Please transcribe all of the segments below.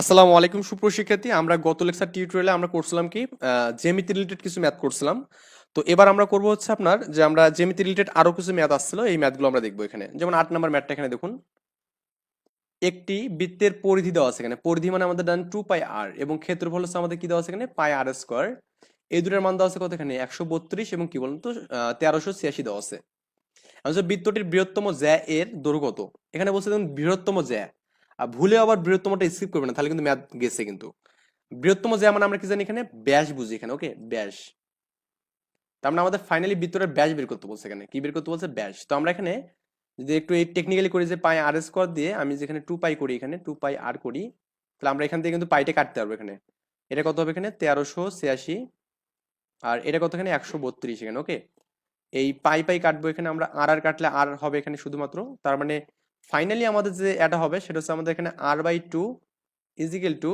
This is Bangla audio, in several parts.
আসসালামু আলাইকুম সুপ্রশিক্ষার্থী আমরা গত লেকচার টিউটোরিয়ালে আমরা করছিলাম কি জেমিতি রিলেটেড কিছু ম্যাথ করছিলাম। তো এবার আমরা করব হচ্ছে আপনার যে আমরা জেমিতি রিলেটেড আরও কিছু ম্যাথ আসছিল, এই ম্যাথগুলো আমরা দেখব এখানে। যেমন আট নম্বর ম্যাথটা এখানে দেখুন। একটি বৃত্তের পরিধি দেওয়া আছে এখানে। পরিধি মানে আমাদের ডান টু পাই আর এবং ক্ষেত্রফল হচ্ছে আমাদের কি দেওয়া আছে এখানে? পাই আর স্কোয়ার এই দুটার মান দেওয়া আছে কত এখানে? একশো বত্রিশ এবং কি বলুন তো তেরোশো ছিয়াশি দেওয়া আছে। বৃত্তটির বৃহত্তম জ্যা এর দৈর্ঘ্য এখানে বলছে দেখুন বৃহত্তম জ্যা। আর ভুলে আবার বৃহত্তমটা স্কিপ করবে না, তাহলে কিন্তু ম্যাথ গেছে কিন্তু। বৃহত্তম জ্যা মানে আমরা কি জানি এখানে? ব্যাস বুঝি এখানে ওকে ব্যাস। তার মানে আমাদের ফাইনালি বৃত্তটার ব্যাস বের করতে বলছে এখানে। কি বের করতে বলছে? ব্যাস। তো আমরা এখানে যদি একটু এই টেকনিক্যালি করি যে পাই আর স্কোয়ার দিয়ে আমি যেখানে টু পাই করি এখানে টু পাই আর করি, তাহলে আমরা এখান থেকে কিন্তু পাইটা কাটতে পারব এখানে। এটা কত হবে এখানে? তেরোশো ছিয়াশি। আর এটা কত এখানে? একশো বত্রিশ এখানে ওকে এই পাই পাই কাটবো এখানে, আমরা আর আর কাটলে আর হবে এখানে শুধুমাত্র। তার মানে ফাইনালি আমাদের যে এটা হবে, সেটা হচ্ছে আমাদের এখানে R by two equal to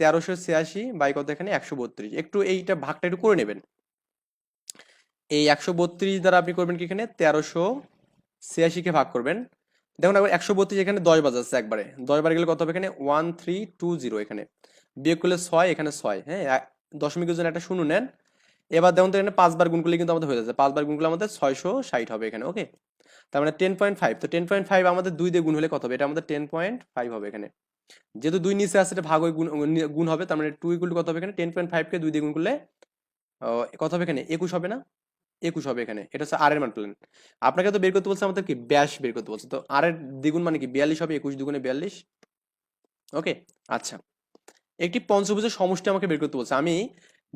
তেরোশো ছিয়াশি বাই কত এখানে? একশো বত্রিশ। একটু এইটা ভাগটা একটু করে নেবেন। এই একশো বত্রিশ দ্বারা আপনি করবেন কি এখানে? তেরোশো ছিয়াশিকে ভাগ করবেন। দেখুন একবার একশো বত্রিশ এখানে দশ বাজাচ্ছে একবারে। দশ বার গেলে কত হবে এখানে? ওয়ান থ্রি টু জিরো এখানে। বিয়োগ করলে ছয়, এখানে ছয় হ্যাঁ? দশমিকের জন্য একটা শূন্য নেন। এবার দেখুন তো এখানে পাঁচবার গুণ করলে কিন্তু আমাদের হয়ে যাচ্ছে। পাঁচবার গুণ করলে আমাদের ছয়শো ষাট হবে এখানে ওকে তার মানে টেন পয়েন্ট ফাইভ তো টেন পয়েন্ট ফাইভ আমাদের দুই দিয়ে গুণ হলে কত হবে? এটা আমাদের টেন পয়েন্ট ফাইভ হবে এখানে। যেহেতু দুই নিচে আছে, এটা ভাগ হয়ে গুণ গুণ হবে, তার মানে টু ইকুয়াল কত হবে এখানে? টেন পয়েন্ট ফাইভকে দুই দিয়ে গুণ করলে কত হবে এখানে? একুশ হবে না? একুশ হবে এখানে। এটা হচ্ছে আর এর মান প্ল্যান আপনাকে তো বের করতে বলছে আমাদের কি? ব্যাস বের করতে বলছে। তো আর এর দ্বিগুণ মানে কি? বিয়াল্লিশ হবে, একুশ দুগুণে বিয়াল্লিশ। ওকে আচ্ছা। একটি পঞ্চভুজের সমষ্টি আমাকে বের করতে বলছে। আমি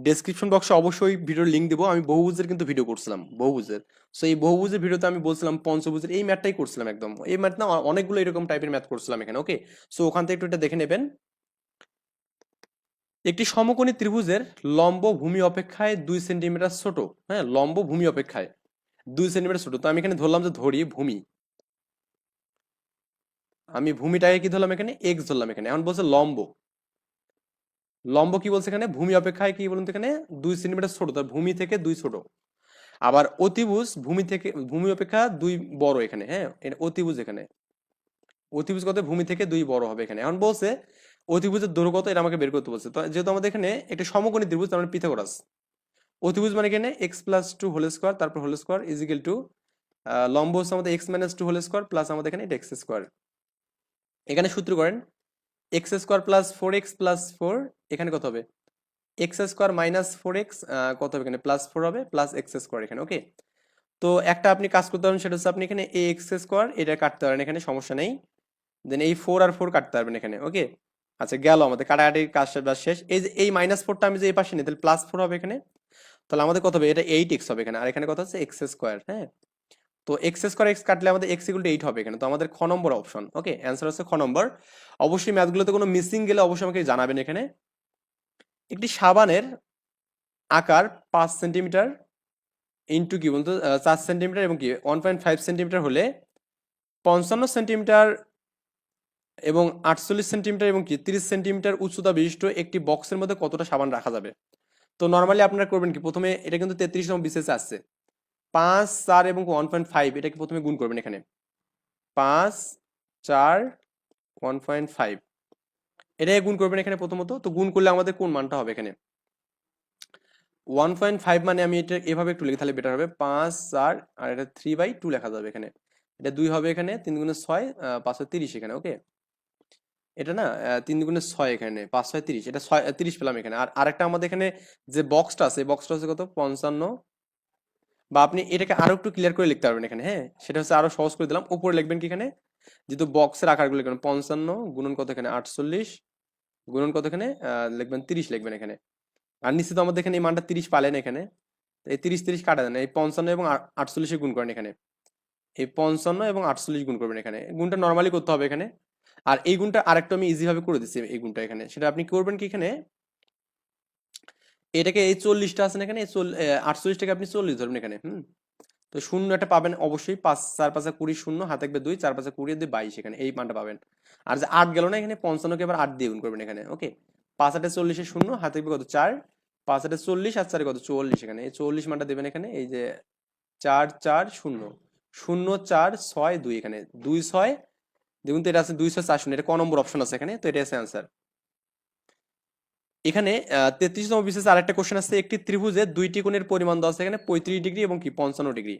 ডেসক্রিপশন বক্সে অবশ্যই ভিডিওর লিঙ্ক দেবো। আমি বহুভুজের কিন্তু ভিডিও করছিলাম বহুভুজের সো এই বহুভুজের ভিডিওতে আমি বলছিলাম পঞ্চভুজের এই ম্যাথটাই করছিলাম একদম। এই ম্যাথ না অনেকগুলো এরকম টাইপের ম্যাথ করছিলাম এখানে ওকে সো ওখান থেকে একটু এটা দেখে নেবেন। একটি সমকোণী ত্রিভুজের লম্ব ভূমি অপেক্ষায় দুই সেন্টিমিটার ছোট হ্যাঁ? লম্ব ভূমি অপেক্ষায় দুই সেন্টিমিটার ছোট। তো আমি এখানে ধরলাম যে ধরি ভূমি। আমি ভূমিটাকে কি ধরলাম এখানে? এক্স ধরলাম এখানে। এখন বলছে লম্ব। লম্ব কি বলছে এখানে? ভূমি অপেক্ষায় কি বলুন এখানে? দুই সেন্টিমিটার ছোট, তার ভূমি থেকে দুই ছোট। আবার অতিভুজ ভূমি থেকে, ভূমি অপেক্ষা দুই বড় এখানে হ্যাঁ? অতিভুজ এখানে। অতিভুজ কত? ভূমি থেকে দুই বড় হবে এখানে। এখন বলছে, অতিভুজের দৈর্ঘ্য কত? এটা আমাকে বের করতে বলছে। তো যেহেতু আমাদের এখানে একটা সমকোণী ত্রিভুজ, তার মানে পিথাগোরাস। অতিভুজ মানে এখানে x plus two whole square তারপর হোল স্কোয়ার ইজিক্যাল টু লম্ব হচ্ছে আমাদের x minus two whole square plus আমাদের এখানে এটা এক্স স্কোয়ার এখানে সূত্র করেন x square plus four x plus four, এখানে কত হবে? X square minus four x কত হবে এখানে? প্লাস ফোর হবে, প্লাস এক্স স্কোয়ার এখানে ওকে তো একটা আপনি কাজ করতে পারবেন, সেটা হচ্ছে আপনি এখানে এ এক্স স্কোয়ার এটা কাটতে পারেন এখানে সমস্যা নেই। দেন এই ফোর আর ফোর কাটতে পারবেন এখানে ওকে আচ্ছা গেল আমাদের কাটাকাটির কাজটা শেষ। এই যে, এই মাইনাস ফোরটা আমি যে এই পাশে নিই, তাহলে প্লাস ফোর হবে এখানে। তাহলে আমাদের কত হবে? এটা এইট এক্স হবে এখানে, আর এখানে কত হচ্ছে এক্স স্কোয়ার হ্যাঁ? তো এক্স স্কোয়ার এক্স কাটলে আমাদের এক্স ইকুয়াল টু এইট হবে এখানে। তো আমাদের খ নম্বর অপশন ওকে অ্যান্সার হচ্ছে খ নম্বর। অবশ্যই ম্যাথগুলোতে কোনো মিসিং গেলে অবশ্যই আমাকে জানাবেন এখানে। একটি সাবানের আকার পাঁচ সেন্টিমিটার ইন্টু কি বলতো? চার সেন্টিমিটার এবং কি? ওয়ান পয়েন্ট ফাইভ সেন্টিমিটার হলে পঞ্চান্ন সেন্টিমিটার এবং আটচল্লিশ সেন্টিমিটার এবং কি? তিরিশ সেন্টিমিটার উচ্চতা বিশিষ্ট একটি বক্সের মধ্যে কতটা সাবান রাখা যাবে? তো নর্মালি আপনারা করবেন কি? প্রথমে এটা কিন্তু তেত্রিশ নম্বর বিশেষে আসছে। পাঁচ, চার এবং ওয়ান পয়েন্ট ফাইভ এটাকে প্রথমে গুণ করবেন এখানে। পাঁচ, চার ওয়ান পয়েন্ট ফাইভ এটাকে গুণ করবেন এখানে প্রথমত। তো গুণ করলে আমাদের কোন মানটা হবে এখানে? ওয়ান পয়েন্ট ফাইভ মানে আমি এটা এভাবে একটু লিখে, তাহলে বেটার হবে। পাঁচ, চার, আর এটা থ্রি বাই টু লেখা যাবে এখানে। এটা দুই হবে এখানে, তিন গুণে ছয় পাঁচশো তিরিশ এখানে ওকে এটা না তিন গুণে ছয় এখানে পাঁচ ছয় তিরিশ। এটা ছয় তিরিশ পেলাম এখানে। আর আরেকটা আমাদের এখানে যে বক্সটা আছে বক্সটা হচ্ছে কত? পঞ্চান্ন বা আপনি এটাকে আরও একটু ক্লিয়ার করে লিখতে পারবেন এখানে হ্যাঁ? সেটা হচ্ছে আরও সহজ করে দিলাম। উপরে লিখবেন কি এখানে? যেহেতু বক্সের আকারগুলো লিখবেন, পঞ্চান্ন গুণন কত এখানে? আটচল্লিশ গুণন কত এখানে? লিখবেন তিরিশ লিখবেন এখানে। আর নিশ্চিত আমাদের এখানে এই মানটা তিরিশ পালেন এখানে। এই তিরিশ তিরিশ কাটা দেন, এই পঞ্চান্ন এবং আটচল্লিশে গুণ করেন এখানে। এই পঞ্চান্ন এবং আটচল্লিশ গুণ করবেন এখানে। গুণটা নর্মালি করতে হবে এখানে। আর এই গুণটা আরেকটু আমি ইজিভাবে করে দিচ্ছি এই গুণটা এখানে। সেটা আপনি করবেন কি এখানে? এটাকে এই চল্লিশটা আছেন এখানে আটচল্লিশটাকে আপনি চল্লিশ ধরবেন এখানে, হুম? তো শূন্য একটা পাবেন অবশ্যই, পাঁচ, চার পাঁচে কুড়ি শূন্য, হাতে থাকবে দুই, চার পাঁচে কুড়ি, দিয়ে বাইশ এখানে, এই মানটা পাবেন। আর যে আট গেল না এখানে, পঞ্চান্নকে এবার আট দিয়ে গুণ করবেন এখানে, ওকে? পাঁচ আটে চল্লিশে শূন্য, হাতে থাকবে কত? চার, পাঁচ আটে চল্লিশ, আর চারে কত? চল্লিশ এখানে, এই চল্লিশ মানটা দেবেন এখানে, এই যে চার চার, শূন্য শূন্য, চার, ছয়, দুই এখানে, দুই, ছয়, দেখুন তো এটা আছে দুইশো চার, শূন্য, এটা ক নম্বর অপশন আছে এখানে, তো এটা আছে অ্যান্সার এখানে তেত্রিশতম বিশেষ আরেকটা কোশ্চেন আছে একটি ত্রিভুজে দুইটি কোণের পরিমাণ দেওয়া আছে, এখানে পঁয়ত্রিশ ডিগ্রি এবং কি পঞ্চান্ন ডিগ্রি।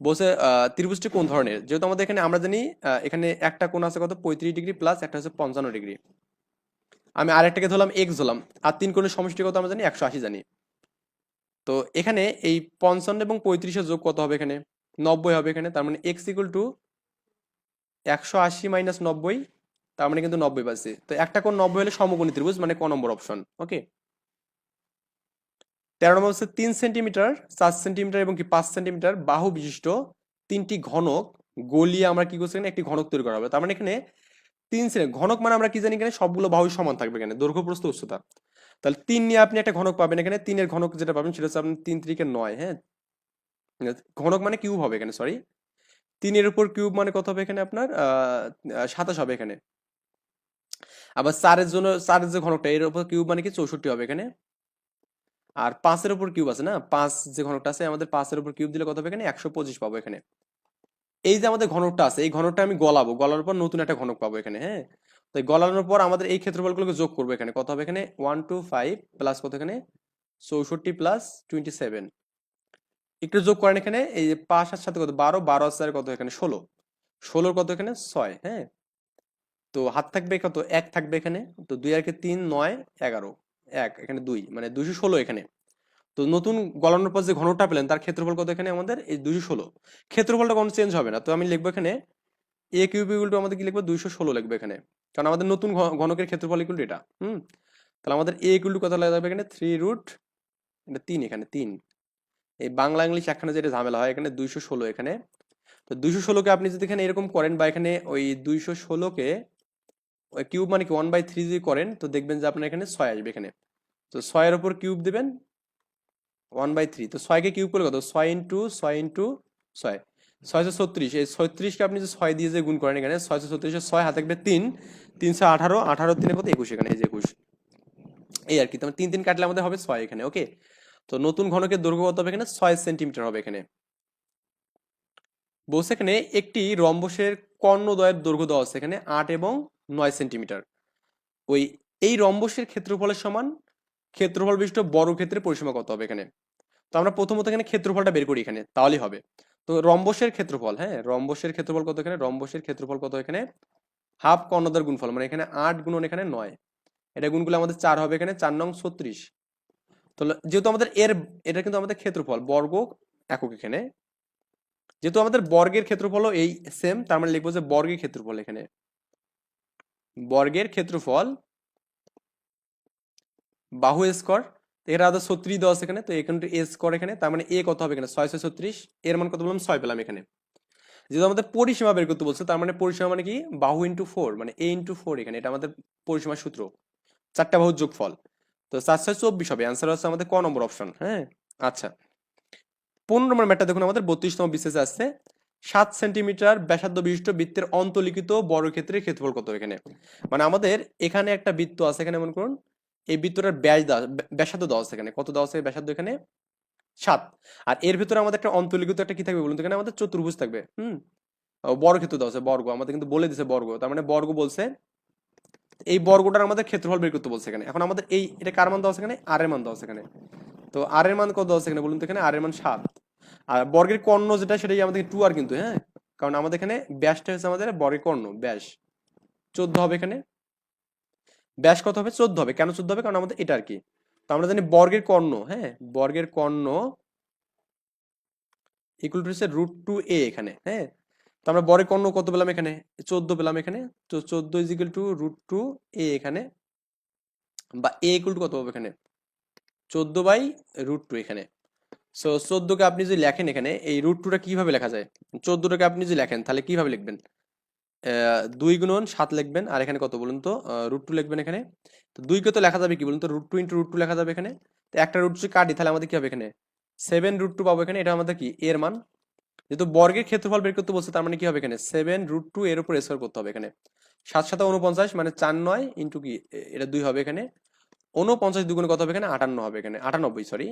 বসে ত্রিভুজটি কোন ধরনের? যেহেতু আমাদের এখানে, আমরা জানি এখানে একটা কোণ আছে কত? পঁয়ত্রিশ ডিগ্রি প্লাস একটা হচ্ছে পঞ্চান্ন ডিগ্রি। আমি আরেকটাকে ধরলাম এক্স ধরলাম। আর তিন কোণের সমষ্টি কত আমরা জানি? একশো আশি জানি। তো এখানে এই পঞ্চান্ন এবং পঁয়ত্রিশের যোগ কত হবে এখানে? নব্বই হবে এখানে, তার মানে এক্স ইকুয়াল টু একশো আশি মাইনাস নব্বই তার মানে কিন্তু নব্বই পাচ্ছি। তো একটা কোণ নব্বই হলে সমকোণী ত্রিভুজ মানে ক নম্বর অপশন ওকে তেরো নম্বর হচ্ছে তিন সেন্টিমিটার চার সেন্টিমিটার এবং কি পাঁচ সেন্টিমিটার বাহু বিশিষ্ট তিনটি ঘনক গলিয়ে আমরা কি করছি এখানে? একটি ঘনক তৈরি করা হবে। তার মানে এখানে তিন সেন্টি ঘনক মানে আমরা কি জানি এখানে? সবগুলো বাহু সমান থাকবে এখানে। দৈর্ঘ্য, প্রস্থ, উচ্চতা। তাহলে তিন নিয়ে আপনি একটা ঘনক পাবেন এখানে। তিনের ঘনক যেটা পাবেন সেটা হচ্ছে আপনি তিন ত্রিকে নয় হ্যাঁ? ঘনক মানে কিউব হবে এখানে সরি তিনের উপর কিউব মানে কত হবে এখানে আপনার? সাতাশ হবে এখানে। আবার চারের জন্য, চারের যে ঘনকটা, এর উপর কিউব মানে কি? চৌষট্টি হবে এখানে। আর পাঁচের উপর কিউব আছে না? পাঁচ যে ঘনকটা আছে, আমাদের পাঁচের উপর কিউব দিলে কত হবে এখানে? একশো পঁচিশ পাবো এখানে। এই যে আমাদের ঘনকটা আছে, এই ঘনকটা আমি গলাবো। গলার পর নতুন একটা ঘনক পাবো এখানে হ্যাঁ? তো গলানোর পর আমাদের এই ক্ষেত্রফলগুলোকে যোগ করব এখানে। কত হবে এখানে? ওয়ান টু ফাইভ প্লাস কত এখানে? চৌষট্টি প্লাস টোয়েন্টি সেভেন একটু যোগ করেন এখানে, এই যে পাঁচ আর সাথে কত? বারো বারো আর কত এখানে? ষোলো। ষোলোর কত এখানে? ছয় হ্যাঁ? তো হাত থাকবে কত? এক থাকবে এখানে। তো দুই আর কে তিন, নয়, এগারো। এক, এখানে দুই মানে দুইশো ষোলো এখানে। তো নতুন গলানোর পর যে ঘনটা পেলেন, তার ক্ষেত্রফল কত এখানে আমাদের? এই দুইশো ষোলো। ক্ষেত্রফলটা কোনো চেঞ্জ হবে না। তো আমি লিখব এখানে এ কিউব ইকুয়াল টু আমাদের কি লিখব? দুইশো ষোলো লিখবে এখানে। কারণ আমাদের নতুন ঘনকের ক্ষেত্রফল ইকুয়াল এটা। হুম? তাহলে আমাদের এ ইকুয়াল টু কত লাগবে এখানে? থ্রি রুট এটা তিন এখানে, তিন। এই বাংলা ইংলিশ একখানে যেটা ঝামেলা হয়, এখানে দুইশো ষোলো এখানে। তো দুইশো ষোলোকে আপনি যদি এখানে এরকম করেন বা এখানে ওই দুইশো ষোলোকে কিউব মানে কি ওয়ান বাই থ্রি যদি করেন, তো দেখবেন যে আপনার এখানে ছয় আসবে এখানে। তো ছয়ের ওপর কিউব দেবেন ওয়ান বাই থ্রি তো ছয়কে কিউব করলে কত? ছয় ইন্টু ছয় ইন্টু ছয়। ছয়শো ছত্রিশ। এই ছত্রিশকে আপনি যে ছয় দিয়ে যে গুণ করেন এখানে, ছয়শো ছত্রিশে ছয় হাতে থাকবে তিন। তিনশো আঠারো আঠারো তিনে কত একুশ এখানে, এই যে একুশ। এই আর কি তোমার তিন তিন কাটলে আমাদের হবে ছয় এখানে ওকে তো নতুন ঘনকের দৈর্ঘ্য কত হবে এখানে? ছয় সেন্টিমিটার হবে এখানে। বলছে এখানে একটি রম্বসের কর্ণদ্বয়ের দৈর্ঘ্য দেওয়া আছে এখানে আট এবং নয় সেন্টিমিটার। ওই, এই রম্বসের ক্ষেত্রফলের সমান, ক্ষেত্রফল বিশিষ্ট বড় বর্গক্ষেত্রের পরিসীমা কত হবে এখানে? তো আমরা প্রথমত এখানে ক্ষেত্রফলটা বের করি এখানে, তাহলেই হবে। তো রম্বসের ক্ষেত্রফল হ্যাঁ রম্বসের ক্ষেত্রফল কত এখানে? রম্বসের ক্ষেত্রফল কত এখানে? হাফ কর্ণদ্বয়ের গুণফল মানে এখানে আট গুণন এখানে নয়। এটা গুণগুলো আমাদের চার হবে এখানে, চার নং ছত্রিশ। তো যেহেতু আমাদের এর, এটা কিন্তু আমাদের ক্ষেত্রফল, বর্গ একক এখানে। যেহেতু আমাদের বর্গের ক্ষেত্রফলও এই সেম তার মানে লিখব যে বর্গের ক্ষেত্রফল এখানে। বর্গের ক্ষেত্রফল বাহু স্কোয়ার এর আদা ছত্রিশ আছে এখানে, তো এখানে এ স্কোয়ার এখানে, তার মানে এ কত হবে এখানে? ছয় ছয় ছত্রিশ, এর মান কত বললাম? ছয় পেলাম এখানে। যেহেতু আমাদের পরিসীমা বের করতে বলছে, তার মানে পরিসীমা মানে কি? বাহু ইন্টু ফোর মানে এ ইন্টু ফোর এখানে, এটা আমাদের পরিসীমার সূত্র। চারটা বাহুর যোগফল। তো চার ছয় চব্বিশ হবে অ্যান্সার হচ্ছে আমাদের ক নম্বর অপশন হ্যাঁ? আচ্ছা। পনেরো নম্বর ম্যাটটা দেখুন, আমাদের বত্রিশতম বিশেষ আসছে। সাত সেন্টিমিটার ব্যাসার্ধ বিশিষ্ট বৃত্তের অন্তলিখিত বর্গক্ষেত্রের ক্ষেত্রফল কত এখানে? মানে আমাদের এখানে একটা বৃত্ত আছে এখানে, মনে করুন, এই বৃত্তটার ব্যাস ব্যাসার্ধ দেওয়া আছে এখানে। কত দেওয়া আছে ব্যাসার্ধ এখানে? সাত। আর এর ভিতরে আমাদের একটা অন্তর্লিখিত একটা কি থাকবে বলুন তো? এখানে আমাদের চতুর্ভুজ থাকবে, হুম? বর্গক্ষেত্র দেওয়া আছে, বর্গ। আমাদের কিন্তু বলে দিছে বর্গ। তার মানে বর্গ বলছে, এই বর্গটার আমাদের ক্ষেত্রফল বের করতে বলছে এখানে। এখন আমাদের এই, এটা কার মান দেওয়া আছে এখানে? আর এর মান দেওয়া আছে এখানে। তো আর এর মান কত দেওয়া আছে এখানে বলুন তো? এখানে আর এর মান সাত। আর বর্গের কর্ণ যেটা সেটাই আমাদের টু আর কিন্তু হ্যাঁ? কারণ আমাদের এখানে ব্যাসটা হচ্ছে আমাদের বর্গের কর্ণ, ব্যাস। চোদ্দ হবে এখানে। ব্যাস কত হবে? চোদ্দ হবে। কেন চোদ্দ হবে? কারণ আমাদের এটা আর কি। তো আমরা জানি বর্গের কর্ণ হ্যাঁ? বর্গের কর্ণ ইকুয়াল টু হচ্ছে রুট টু এ এখানে হ্যাঁ? তো আমরা বর্গের কর্ণ কত পেলাম এখানে? চোদ্দ পেলাম এখানে। তো চোদ্দ is equal to root two a এখানে। বা এ ইকুয়াল টু কত হবে এখানে? চোদ্দ বাই রুট টু এখানে। সো চোদ্দকে আপনি যদি লেখেন এখানে, এই রুট টুটা কীভাবে লেখা যায়? চোদ্দটাকে আপনি যদি লেখেন, তাহলে কীভাবে লিখবেন? দুই গুণন সাত লিখবেন, আর এখানে কত বলুন তো? রুট টু লিখবেন এখানে। তো দুইকে তো লেখা যাবে কি বলুন তো? Root two into root two লেখা যাবে এখানে। তো একটা রুট যদি কাটি, তাহলে আমাদের কি হবে এখানে? সেভেন রুট টু পাবো এখানে, এটা আমাদের কি? এর মান। যেহেতু বর্গের ক্ষেত্রফল বের করতে বলছে, তার মানে কি হবে এখানে? সেভেন রুট টু এর উপর স্কোয়ার করতে হবে এখানে। সাত সাথে উনপঞ্চাশ মানে চার নয় ইন্টু কি? এটা দুই হবে এখানে। উনপঞ্চাশ দুগুণে কত হবে এখানে? আটান্ন হবে এখানে। আটানব্বই সরি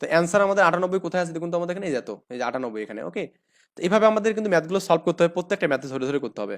তো অ্যান্সার আমাদের আটানব্বই কোথায় আছে দেখুন তো আমাদের এখানে যেত, এই যে আটানব্বই এখানে ওকে তো এইভাবে আমাদের কিন্তু ম্যাথগুলো সলভ করতে হবে প্রত্যেকটা ম্যাথে ধরে ধরে করতে হবে।